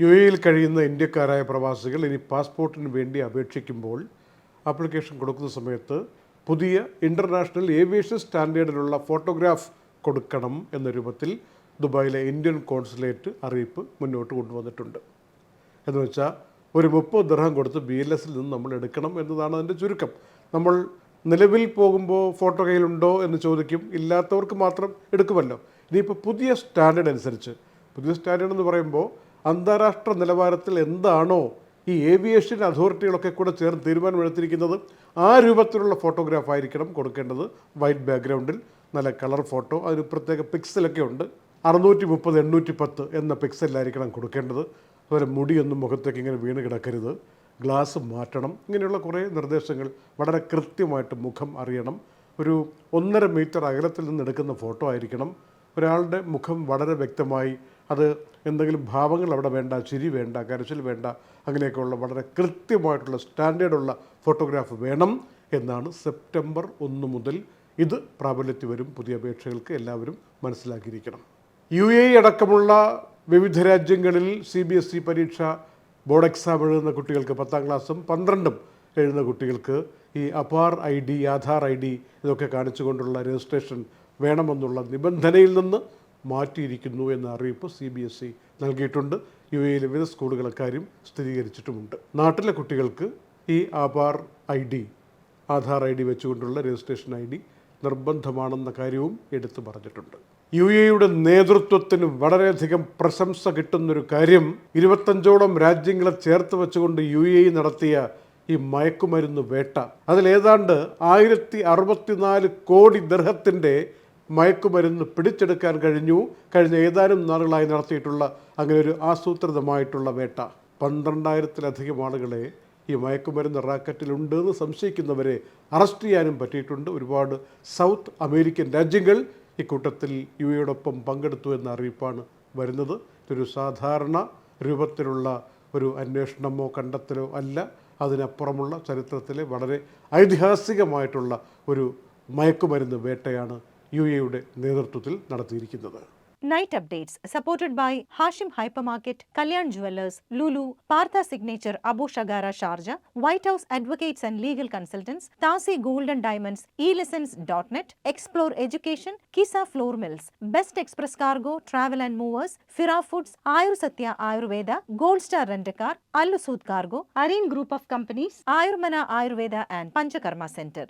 U എയിൽ കഴിയുന്ന ഇന്ത്യക്കാരായ പ്രവാസികൾ ഇനി പാസ്പോർട്ടിന് വേണ്ടി അപേക്ഷിക്കുമ്പോൾ ആപ്ലിക്കേഷൻ കൊടുക്കുന്ന സമയത്ത് പുതിയ ഇന്റർനാഷണൽ ഏവിയേഷൻ സ്റ്റാൻഡേർഡിലുള്ള ഫോട്ടോഗ്രാഫ് കൊടുക്കണം എന്ന രൂപത്തിൽ ദുബായിലെ ഇന്ത്യൻ കോൺസുലേറ്റ് അറിയിപ്പ് മുന്നോട്ട് കൊണ്ടുവന്നിട്ടുണ്ട്. എന്ന് വെച്ചാൽ ഒരു മുപ്പത് ദർഹം കൊടുത്ത് ബി എൽ എസിൽ നിന്ന് നമ്മൾ എടുക്കണം എന്നതാണ് അതിന്റെ ചുരുക്കം. നമ്മൾ നിലവിൽ പോകുമ്പോൾ ഫോട്ടോ കയ്യിലുണ്ടോ എന്ന് ചോദിക്കും ഇല്ലാത്തവർക്ക് മാത്രം എടുക്കുമല്ലോ. ഇനിയിപ്പോൾ പുതിയ സ്റ്റാൻഡേർഡ് അനുസരിച്ച് പുതിയ സ്റ്റാൻഡേർഡ് എന്ന് പറയുമ്പോൾ അന്താരാഷ്ട്ര നിലവാരത്തിൽ എന്താണോ ഈ ഏവിയേഷൻ അതോറിറ്റികളൊക്കെ കൂടെ ചേർന്ന് തീരുമാനമെടുത്തിരിക്കുന്നത് ആ രൂപത്തിലുള്ള ഫോട്ടോഗ്രാഫ് ആയിരിക്കണം കൊടുക്കേണ്ടത്. വൈറ്റ് ബാക്ക്ഗ്രൗണ്ടിൽ നല്ല കളർ ഫോട്ടോ അതിന് പ്രത്യേക പിക്സലൊക്കെ ഉണ്ട്. അറുന്നൂറ്റി മുപ്പത് എണ്ണൂറ്റി പത്ത് എന്ന പിക്സലിലായിരിക്കണം കൊടുക്കേണ്ടത്. അതുപോലെ മുടിയൊന്നും മുഖത്തേക്ക് ഇങ്ങനെ വീണ് കിടക്കരുത്. ഗ്ലാസ് മാറ്റണം. ഇങ്ങനെയുള്ള കുറേ നിർദ്ദേശങ്ങൾ വളരെ കൃത്യമായിട്ട് മുഖം അറിയണം. ഒരു ഒന്നര മീറ്റർ അകലത്തിൽ നിന്ന് എടുക്കുന്ന ഫോട്ടോ ആയിരിക്കണം. ഒരാളുടെ മുഖം വളരെ വ്യക്തമായി അത് എന്തെങ്കിലും ഭാവങ്ങൾ അവിടെ വേണ്ട ചിരി വേണ്ട കരച്ചിൽ വേണ്ട അങ്ങനെയൊക്കെയുള്ള വളരെ കൃത്യമായിട്ടുള്ള സ്റ്റാൻഡേർഡുള്ള ഫോട്ടോഗ്രാഫ് വേണം എന്നാണ് സെപ്റ്റംബർ ഒന്ന് മുതൽ ഇത് പ്രാബല്യത്തിൽ വരും. പുതിയ അപേക്ഷകൾക്ക് എല്ലാവരും മനസ്സിലാക്കിയിരിക്കണം. യു എ അടക്കമുള്ള വിവിധ രാജ്യങ്ങളിൽ സി ബി എസ് ഇ പരീക്ഷ ബോർഡ് എക്സാം എഴുതുന്ന കുട്ടികൾക്ക് പത്താം ക്ലാസ്സും പന്ത്രണ്ടും എഴുതുന്ന കുട്ടികൾക്ക് ഈ APAAR I D Aadhaar I D ഇതൊക്കെ കാണിച്ചുകൊണ്ടുള്ള രജിസ്ട്രേഷൻ വേണമെന്നുള്ള നിബന്ധനയിൽ നിന്ന് മാറ്റിയിരിക്കുന്നു എന്ന അറിയിപ്പ് സി ബി എസ് ഇ നൽകിയിട്ടുണ്ട്. യു എയിലെ വിവിധ സ്കൂളുകൾ സ്ഥിരീകരിച്ചിട്ടുമുണ്ട്. നാട്ടിലെ കുട്ടികൾക്ക് ഈ Aadhaar I D Aadhaar I D വെച്ചുകൊണ്ടുള്ള രജിസ്ട്രേഷൻ ഐ ഡി നിർബന്ധമാണെന്ന കാര്യവും എടുത്തു പറഞ്ഞിട്ടുണ്ട്. യു എയുടെ നേതൃത്വത്തിന് വളരെയധികം പ്രശംസ കിട്ടുന്നൊരു കാര്യം ഇരുപത്തഞ്ചോളം രാജ്യങ്ങളെ ചേർത്ത് വെച്ചുകൊണ്ട് യു എ നടത്തിയ ഈ മയക്കുമരുന്ന് വേട്ട. അതിലേതാണ്ട് ആയിരത്തി അറുപത്തിനാല് കോടി ദർഹത്തിന്റെ മയക്കുമരുന്ന് പിടിച്ചെടുക്കാൻ കഴിഞ്ഞു. കഴിഞ്ഞ ഏതാനും നാളുകളായി നടത്തിയിട്ടുള്ള അങ്ങനെ ഒരു ആസൂത്രിതമായിട്ടുള്ള വേട്ട. പന്ത്രണ്ടായിരത്തിലധികം ആളുകളെ ഈ മയക്കുമരുന്ന് റാക്കറ്റിലുണ്ട് എന്ന് സംശയിക്കുന്നവരെ അറസ്റ്റ് ചെയ്യാനും പറ്റിയിട്ടുണ്ട്. ഒരുപാട് സൗത്ത് അമേരിക്കൻ രാജ്യങ്ങൾ ഇക്കൂട്ടത്തിൽ യു എയോടൊപ്പം പങ്കെടുത്തു എന്ന അറിയിപ്പാണ് വരുന്നത്. ഇതൊരു സാധാരണ രൂപത്തിലുള്ള ഒരു അന്വേഷണമോ കണ്ടെത്തലോ അല്ല. അതിനപ്പുറമുള്ള ചരിത്രത്തിലെ വളരെ ഐതിഹാസികമായിട്ടുള്ള ഒരു മയക്കുമരുന്ന് വേട്ടയാണ് യു എയുടെ നേതൃത്വത്തിൽ നടത്തിയിരിക്കുന്നത്. Night updates supported by Hashim hypermarket Kalyan jewellers Lulu Partha signature Abu Shagara Sharjah white house advocates and legal consultants താസി golden diamonds E lessons dot net explore education Qissa flour mills best express cargo travel and movers ഫിറാ foods Ayur Satya Ayurveda gold star rent car അല്ലുസൂത് cargo Areen group of companies Ayurmana Ayurveda and Panchakarma centre